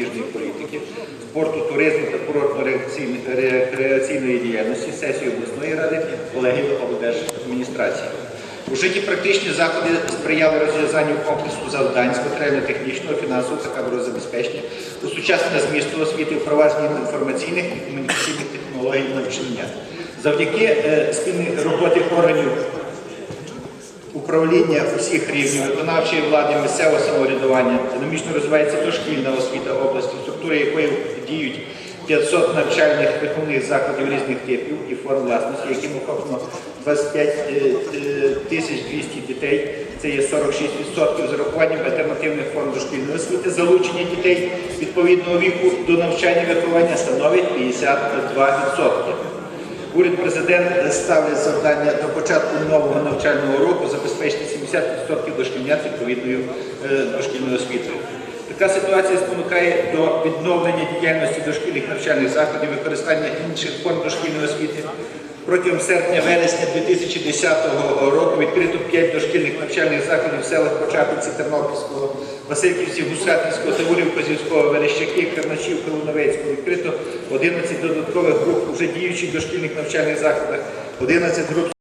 молодіжної політики, спорту, туризму та курортно-рекреаційної діяльності сесії обласної ради колегії облдержадміністрації. У житті практичні заходи сприяли розв'язанню комплексу завдань з матеріально-технічного, фінансового та кадрового забезпечення, усучаснення змісту освіти, впровадження інформаційних і комунікаційних технологій навчання. Завдяки е, спільній роботі органів управління усіх рівнів виконавчої влади, місцевого самоврядування, динамічно розвивається дошкільна освіта області, в структурі якої діють 500 навчальних виховних закладів різних типів і форм власності, яким охоплено 25 е, е, тисяч 200 дітей. Це є 46% з урахуванням альтернативних форм дошкільної освіти. Залучення дітей відповідного віку до навчання і виховання становить 52%. Уряд президент ставить завдання до початку нового навчального року забезпечити 70% дошкільнят відповідною е, дошкільною освітою. Така ситуація спонукає до відновлення діяльності дошкільних навчальних закладів, використання інших форм дошкільної освіти. Протягом серпня-вересня 2010 року відкрито 5 дошкільних навчальних закладів в селах Початівці Тернопільського, Васильківці, Гусатівського, Тавурів, Козівського, Верещаки, Карначів, Кривоновецького. Відкрито 11 додаткових груп уже діючих дошкільних навчальних закладах, 11 груп